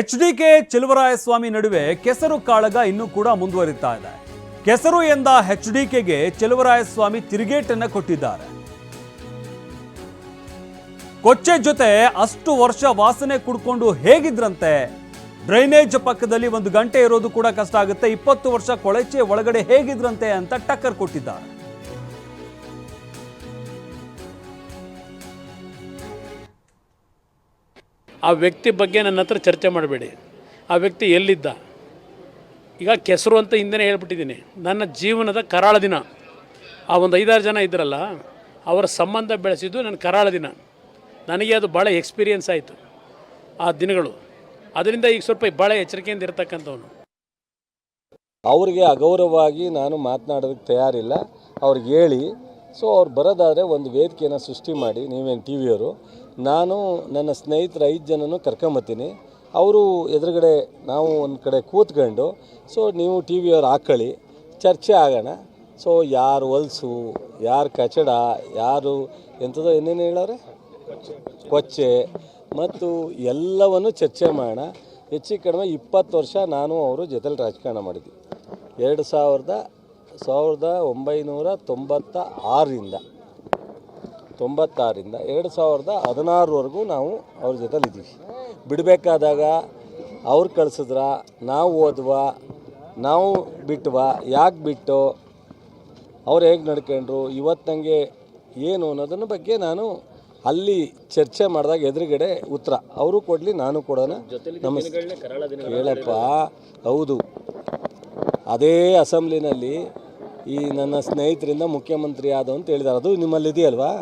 H D K Cheluvarayaswamy ನಡುವೆ ಕೆಸರು ಕಾಳಗ ಇನ್ನೂ ಕೂಡ ಮುಂದುವರಿತಾ ಇದೆ. ಕೆಸರು ಎಂದ ಎಚ್ ಡಿ ಕೆಗೆ ಚೆಲುವರಾಯಸ್ವಾಮಿ ತಿರುಗೇಟನ್ನು ಕೊಟ್ಟಿದ್ದಾರೆ. ಕೊಚ್ಚೆ ಜೊತೆ ಅಷ್ಟು ವರ್ಷ ವಾಸನೆ ಕುಡ್ಕೊಂಡು ಹೇಗಿದ್ರಂತೆ? ಡ್ರೈನೇಜ್ ಪಕ್ಕದಲ್ಲಿ ಒಂದು ಗಂಟೆ ಇರೋದು ಕೂಡ ಕಷ್ಟ ಆಗುತ್ತೆ. ಇಪ್ಪತ್ತು ವರ್ಷ ಕೊಳಚೆ ಒಳಗಡೆ ಹೇಗಿದ್ರಂತೆ ಅಂತ ಟಕ್ಕರ್ ಕೊಟ್ಟಿದ್ದಾರೆ. ಆ ವ್ಯಕ್ತಿ ಬಗ್ಗೆ ನನ್ನ ಹತ್ರ ಚರ್ಚೆ ಮಾಡಬೇಡಿ. ಆ ವ್ಯಕ್ತಿ ಎಲ್ಲಿದ್ದ? ಈಗ ಕೆಸರು ಅಂತ ಹಿಂದೆ ಹೇಳ್ಬಿಟ್ಟಿದ್ದೀನಿ. ನನ್ನ ಜೀವನದ ಕರಾಳ ದಿನ. ಆ ಒಂದು ಐದಾರು ಜನ ಇದ್ರಲ್ಲ, ಅವರ ಸಂಬಂಧ ಬೆಳೆಸಿದ್ದು ನನ್ನ ಕರಾಳ ದಿನ. ನನಗೆ ಅದು ಭಾಳ ಎಕ್ಸ್ಪೀರಿಯನ್ಸ್ ಆಯಿತು ಆ ದಿನಗಳು. ಅದರಿಂದ ಈಗ ಸ್ವಲ್ಪ ಭಾಳ ಎಚ್ಚರಿಕೆಯಿಂದ ಇರತಕ್ಕಂಥವನು. ಅವರಿಗೆ ಅಗೌರವವಾಗಿ ನಾನು ಮಾತನಾಡೋದಕ್ಕೆ ತಯಾರಿಲ್ಲ. ಅವ್ರಿಗೆ ಹೇಳಿ ಸೊ ಅವ್ರು ಬರೋದಾದರೆ ಒಂದು ವೇದಿಕೆಯನ್ನು ಸೃಷ್ಟಿ ಮಾಡಿ, ನೀವೇನು ಟಿ ವಿಯವರು ನಾನು ನನ್ನ ಸ್ನೇಹಿತರ ಐದು ಜನನೂ ಕರ್ಕೊಂಬತ್ತೀನಿ. ಅವರು ಎದುರುಗಡೆ ನಾವು ಒಂದು ಕಡೆ ಕೂತ್ಕೊಂಡು ಸೊ ನೀವು ಟಿ ವಿಯವ್ರು ಹಾಕ್ಕೊಳ್ಳಿ ಚರ್ಚೆ ಆಗೋಣ. ಸೊ ಯಾರು ಹೊಲಸು, ಯಾರು ಕಚಡ, ಯಾರು ಎಂಥದೋ ಏನೇನು ಹೇಳೋರೆ ಕೊಚ್ಚೆ. ಮತ್ತು ಎಲ್ಲವನ್ನು ಚರ್ಚೆ ಮಾಡೋಣ. ಹೆಚ್ಚು ಕಡಿಮೆ ಇಪ್ಪತ್ತು ವರ್ಷ ನಾನು ಅವರು ಜೊತೆಲಿ ರಾಜಕಾರಣ ಮಾಡಿದ್ವಿ. ಎರಡು ಸಾವಿರದ ಸಾವಿರದ ಒಂಬೈನೂರ ತೊಂಬತ್ತ ಆರರಿಂದ ತೊಂಬತ್ತಾರರಿಂದ ಎರಡು ಸಾವಿರದ ಹದಿನಾರವರೆಗೂ ನಾವು ಅವ್ರ ಜೊತೆಲಿ ಇದ್ದೀವಿ ಬಿಡಬೇಕಾದಾಗ ಅವ್ರು ಕಳ್ಸಿದ್ರ ನಾವು ಓದ್ವಾ ನಾವು ಬಿಟ್ವಾ ಯಾಕೆ ಬಿಟ್ಟು ಅವ್ರು ಹೇಗೆ ನಡ್ಕೊಂಡ್ರು ಇವತ್ತು ನನಗೆ ಏನು ಅನ್ನೋದನ್ನ ಬಗ್ಗೆ ನಾನು ಅಲ್ಲಿ ಚರ್ಚೆ ಮಾಡಿದಾಗ ಎದುರುಗಡೆ ಉತ್ತರ. ಅವರು ಕೊಡಲಿ ನಾನು ಕೊಡೋಣ. ನಮಸ್ತೆ ಹೇಳಪ್ಪ. ಹೌದು. ಅದೇ ಅಸೆಂಬ್ಲಿನಲ್ಲಿ ಈ ನನ್ನ ಸ್ನೇಹಿತರಿಂದ ಮುಖ್ಯಮಂತ್ರಿ ಆದ ಅಂತ ಹೇಳಿದ್ದಾರೆ ಅದು ನಿಮ್ಮಲ್ಲಿ ಇದೆಯಲ್ವಾ